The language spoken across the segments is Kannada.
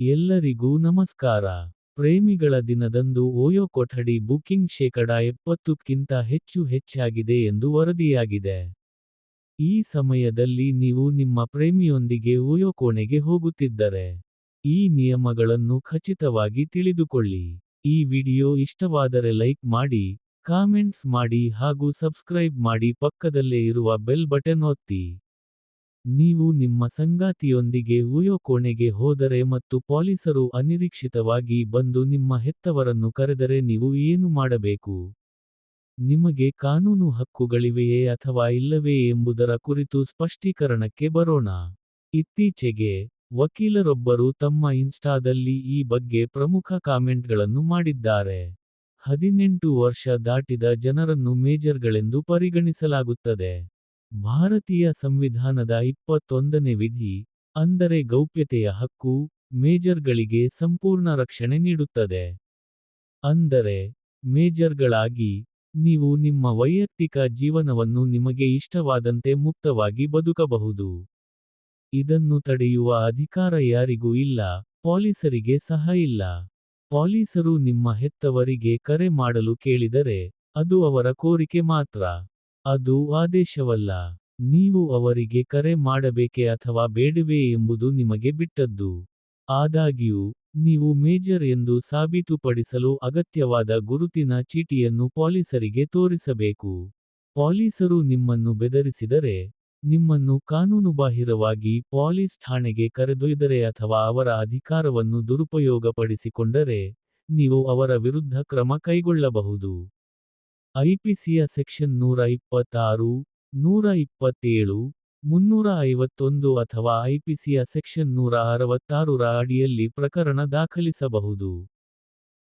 ಎಲ್ಲರಿಗೂ ನಮಸ್ಕಾರ. ಪ್ರೇಮಿಗಳ ದಿನದಂದು ಓಯೋ ಕೊಠಡಿ ಬುಕಿಂಗ್ ಶೇಕಡ ಎಪ್ಪತ್ತಕ್ಕಿಂತ ಹೆಚ್ಚು ಹೆಚ್ಚಾಗಿದೆ ಎಂದು ವರದಿಯಾಗಿದೆ. ಈ ಸಮಯದಲ್ಲಿ ನೀವು ನಿಮ್ಮ ಪ್ರೇಮಿಯೊಂದಿಗೆ ಓಯೋ ಕೋಣೆಗೆ ಹೋಗುತ್ತಿದ್ದರೆ, ಈ ನಿಯಮಗಳನ್ನು ಖಚಿತವಾಗಿ ತಿಳಿದುಕೊಳ್ಳಿ. ಈ ವಿಡಿಯೋ ಇಷ್ಟವಾದರೆ ಲೈಕ್ ಮಾಡಿ, ಕಾಮೆಂಟ್ಸ್ ಮಾಡಿ ಹಾಗೂ ಸಬ್ಸ್ಕ್ರೈಬ್ ಮಾಡಿ ಪಕ್ಕದಲ್ಲೇ ಇರುವ ಬೆಲ್ ಬಟನ್ ಒತ್ತಿ. ನೀವು ನಿಮ್ಮ ಸಂಗಾತಿಯೊಂದಿಗೆ ಉಯೋ ಕೋಣೆಗೆ ಹೋದರೆ ಮತ್ತು ಪೊಲೀಸರು ಅನಿರೀಕ್ಷಿತವಾಗಿ ಬಂದು ನಿಮ್ಮ ಹೆತ್ತವರನ್ನು ಕರೆದರೆ ನೀವು ಏನು ಮಾಡಬೇಕು? ನಿಮಗೆ ಕಾನೂನು ಹಕ್ಕುಗಳಿವೆಯೇ ಅಥವಾ ಇಲ್ಲವೇ ಎಂಬುದರ ಕುರಿತು ಸ್ಪಷ್ಟೀಕರಣಕ್ಕೆ ಬರೋಣ. ಇತ್ತೀಚೆಗೆ, ವಕೀಲರೊಬ್ಬರು ತಮ್ಮ ಇನ್ಸ್ಟಾದಲ್ಲಿ ಈ ಬಗ್ಗೆ ಪ್ರಮುಖ ಕಾಮೆಂಟ್ಗಳನ್ನು ಮಾಡಿದ್ದಾರೆ. ಹದಿನೆಂಟು ವರ್ಷ ದಾಟಿದ ಜನರನ್ನು ಮೇಜರ್ಗಳೆಂದು ಪರಿಗಣಿಸಲಾಗುತ್ತದೆ. ಭಾರತೀಯ ಸಂವಿಧಾನದ ಇಪ್ಪತ್ತೊಂದನೇ ವಿಧಿ, ಅಂದರೆ ಗೌಪ್ಯತೆಯ ಹಕ್ಕು, ಮೇಜರ್ಗಳಿಗೆ ಸಂಪೂರ್ಣ ರಕ್ಷಣೆ ನೀಡುತ್ತದೆ. ಅಂದರೆ, ಮೇಜರ್ಗಳಾಗಿ, ನೀವು ನಿಮ್ಮ ವೈಯಕ್ತಿಕ ಜೀವನವನ್ನು ನಿಮಗೆ ಇಷ್ಟವಾದಂತೆ ಮುಕ್ತವಾಗಿ ಬದುಕಬಹುದು. ಇದನ್ನು ತಡೆಯುವ ಅಧಿಕಾರ ಯಾರಿಗೂ ಇಲ್ಲ, ಪೊಲೀಸರಿಗೆ ಸಹ ಇಲ್ಲ. ಪೊಲೀಸರು ನಿಮ್ಮ ಹೆತ್ತವರಿಗೆ ಕರೆ ಮಾಡಲು ಕೇಳಿದರೆ, ಅದು ಅವರ ಕೋರಿಕೆ ಮಾತ್ರ. ಅದು ಆದೇಶವಲ್ಲ. ನೀವು ಅವರಿಗೆ ಕರೆ ಮಾಡಬೇಕೆ ಅಥವಾ ಬೇಡವೇ ಎಂಬುದು ನಿಮಗೆ ಬಿಟ್ಟದ್ದು. ಆದಾಗ್ಯೂ, ನೀವು ಮೇಜರ್ ಎಂದು ಸಾಬೀತುಪಡಿಸಲು ಅಗತ್ಯವಾದ ಗುರುತಿನ ಚೀಟಿಯನ್ನು ಪೊಲೀಸರಿಗೆ ತೋರಿಸಬೇಕು. ಪೊಲೀಸರು ನಿಮ್ಮನ್ನು ಬೆದರಿಸಿದರೆ, ನಿಮ್ಮನ್ನು ಕಾನೂನುಬಾಹಿರವಾಗಿ ಪೊಲೀಸ್ ಠಾಣೆಗೆ ಕರೆದೊಯ್ದರೆ ಅಥವಾ ಅವರ ಅಧಿಕಾರವನ್ನು ದುರುಪಯೋಗಪಡಿಸಿಕೊಂಡರೆ, ನೀವು ಅವರ ವಿರುದ್ಧ ಕ್ರಮ ಕೈಗೊಳ್ಳಬಹುದು. ಐಪಿಸಿಯ ಸೆಕ್ಷನ್ ನೂರ ಇಪ್ಪತ್ತಾರು ನೂರ ಇಪ್ಪತ್ತೇಳು ಮುನ್ನೂರ ಐವತ್ತೊಂದು ಅಥವಾ ಐಪಿಸಿಯ ಸೆಕ್ಷನ್ ನೂರ ಅರವತ್ತಾರರ ಅಡಿಯಲ್ಲಿ ಪ್ರಕರಣ ದಾಖಲಿಸಬಹುದು.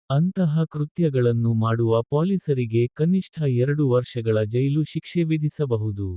ಅಂತಹ ಕೃತ್ಯಗಳನ್ನು ಮಾಡುವ ಪೊಲೀಸರಿಗೆ ಕನಿಷ್ಠ ಎರಡು ವರ್ಷಗಳ ಜೈಲು ಶಿಕ್ಷೆ ವಿಧಿಸಬಹುದು.